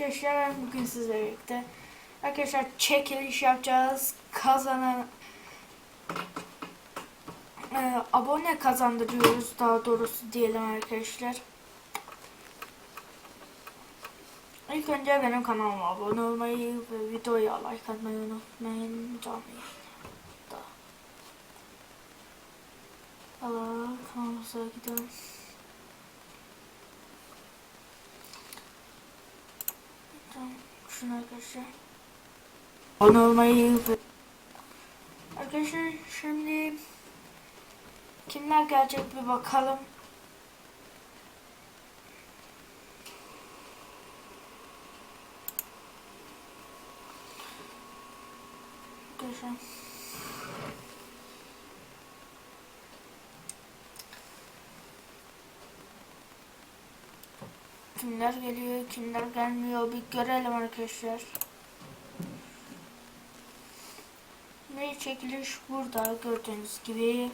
arkadaşlar bugün sizlerle birlikte arkadaşlar çekiliş yapacağız kazanan e, abone kazandırıyoruz daha doğrusu diyelim arkadaşlar İlk önce benim kanalıma abone olmayı ve videoya like atmayı unutmayın canlı. Allah kanalımıza gidelim. Tamam, şunu arkadaşlar. Abone olmayı. Arkadaşlar şimdi kimler gelecek bir bakalım. Arkadaşlar. Kimler geliyor, kimler gelmiyor bir görelim arkadaşlar. Ve çekiliş burada gördüğünüz gibi.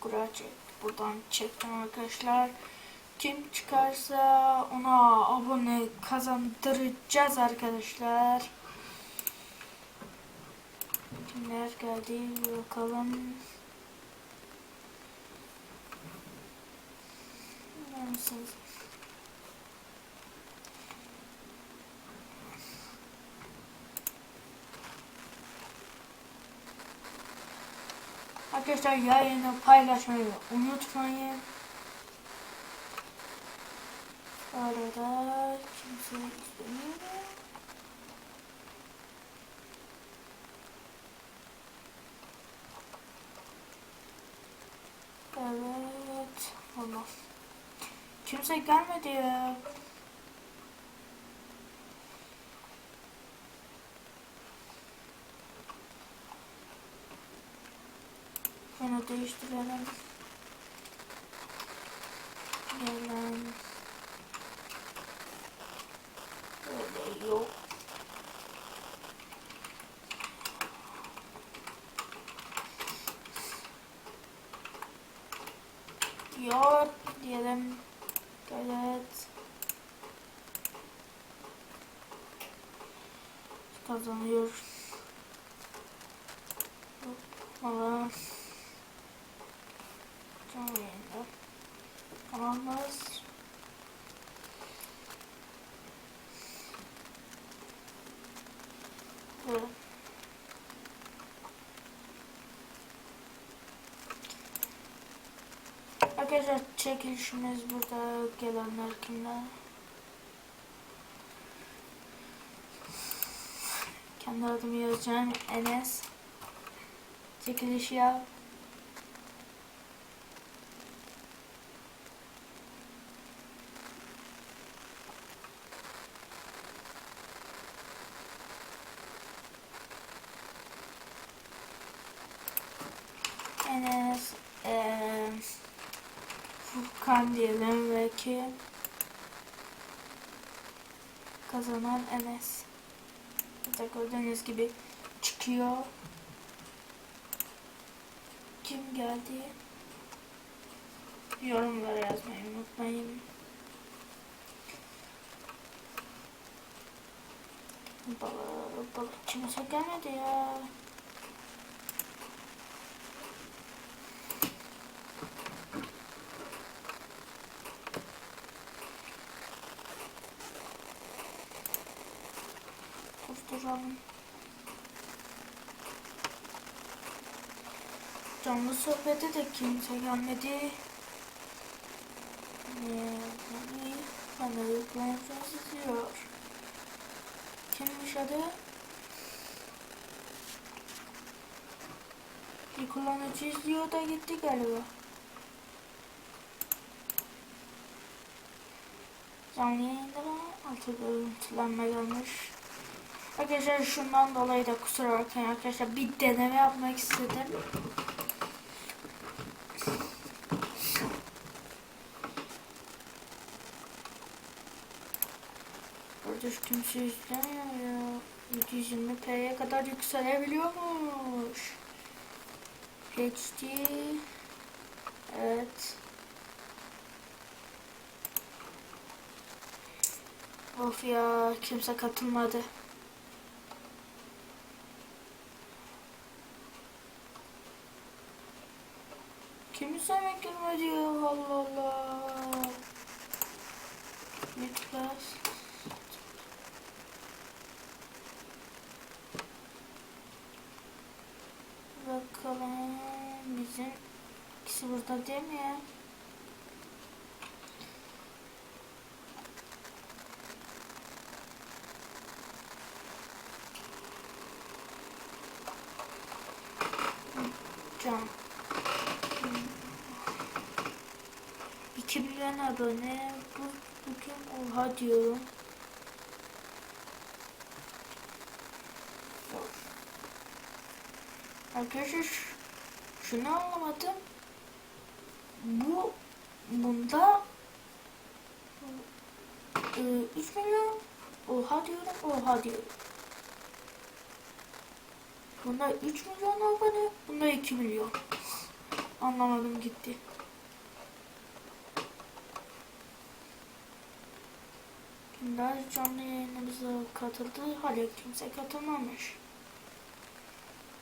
Kura çek. Buradan çektim arkadaşlar. Kim çıkarsa ona abone kazandıracağız arkadaşlar. Kimler geldi bakalım. Neredesiniz? Arkadaşlar yayını paylaşmayı unutmayın. Arada kimse istemiyor. Evet. Allah. Kimse gelmedi ya. Değiştirelim. Gelen. Öyle yok. Yok diyelim. Evet. Kazanıyor. Valla. Canlı yayında. Kanalımız. Evet. Arkadaşlar çekilişimiz burada gelenler kimler? Kendi adımı yazacağım Enes. Çekiliş yap. Enes eee Furkan diyelim ve ki kazanan Enes. Burada gördüğünüz gibi çıkıyor. Kim geldi? Yorumlara yazmayı unutmayın. Balık, balık kimse gelmedi ya. Kusturalım. Canlı sohbete de kimse gelmedi. Yani bana yükleneceğiz diyor. Kimmiş adı? Bir kullanıcı izliyor da gitti galiba. Canlı yayında altı görüntülenme gelmiş. Arkadaşlar şundan dolayı da kusura bakmayın arkadaşlar bir deneme yapmak istedim. Burada kimse izlemiyor ya. 720p'ye kadar yükselebiliyormuş. HD Evet. Of ya kimse katılmadı. Kimse mi girmedi ya Allah Allah. Niklas. Bakalım bizim ikisi burada değil mi ya? Can. 2 milyon abone. Bu, bugün oha diyorum. Arkadaşlar şu- şunu anlamadım. Bu bunda e, 3 milyon oha diyorum oha diyorum. Bunda 3 milyon abone, bunda 2 milyon. Anlamadım gitti. Kimler canlı yayınımıza katıldı? Hala kimse katılmamış.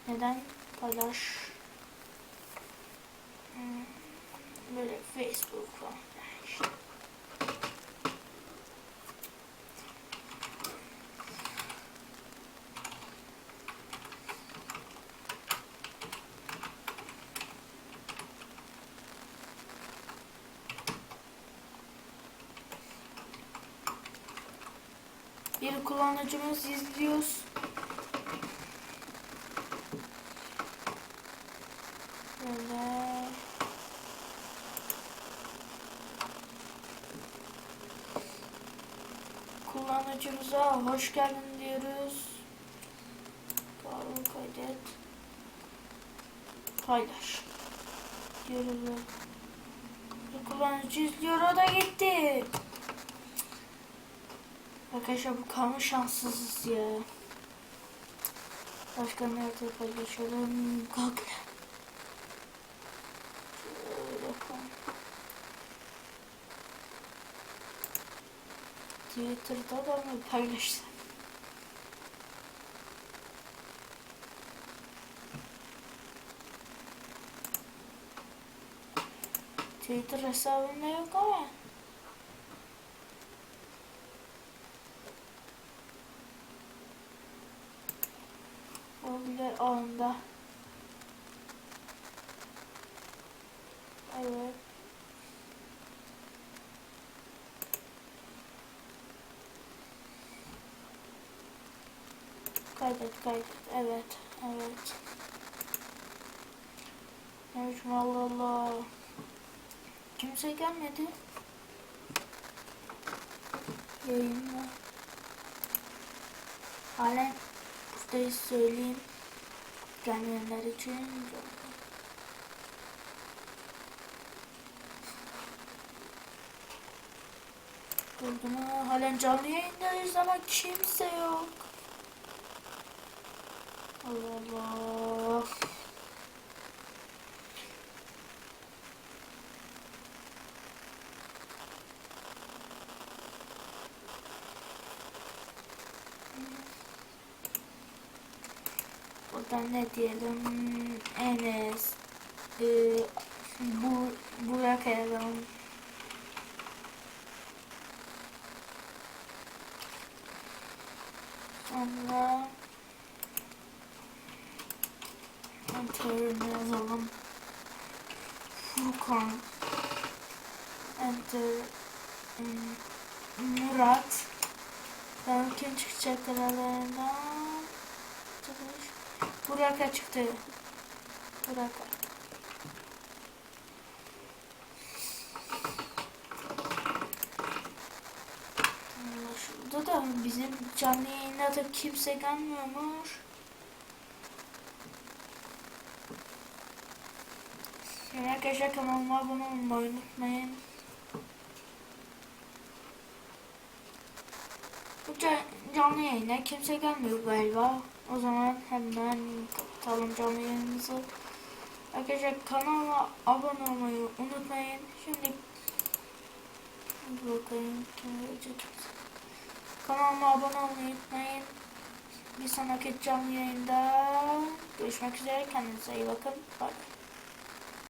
Neden? Paylaş. Hmm, Böyle Facebook falan. İşte. Bir kullanıcımız izliyoruz. Böyle. Kullanıcımıza hoş geldin diyoruz. Bağlı kaydet. Paylaş. Diyoruz. kullanıcı izliyor o da gitti. Arkadaşlar bu kanlı şanssızız ya. Başka nerede paylaşalım? Koy. Twitter'da da mı paylaşsam? Twitter hesabımda yok ama. Olabilir anda. Evet. Kaydet kaydet. Evet. Evet. Evet Allah Allah. Kimse gelmedi. Yayınla. Halen buradayız söyleyeyim. Gelmeyenler için. Buldum ama halen canlı yayındayız ama kimse yok. Allah Allah. Buradan ne diyelim? Enes. Ee, bu Burak yazalım. Sonra Enter'ını yazalım. Furkan. Enter. Hmm, Murat. Bakalım kim çıkacak aralarından. Burak'a çıktı. Burak'a. Şurada da bizim canlı yayına da kimse gelmiyormuş. Yani arkadaşlar kanalıma abone olmayı unutmayın. Bu ca- canlı yayına kimse gelmiyor galiba. O zaman hemen kapatalım canlı yayınımızı. Arkadaşlar kanalıma abone olmayı unutmayın. Şimdi bakayım. Kanalıma abone olmayı unutmayın. Bir sonraki canlı yayında görüşmek üzere. Kendinize iyi bakın. Bye.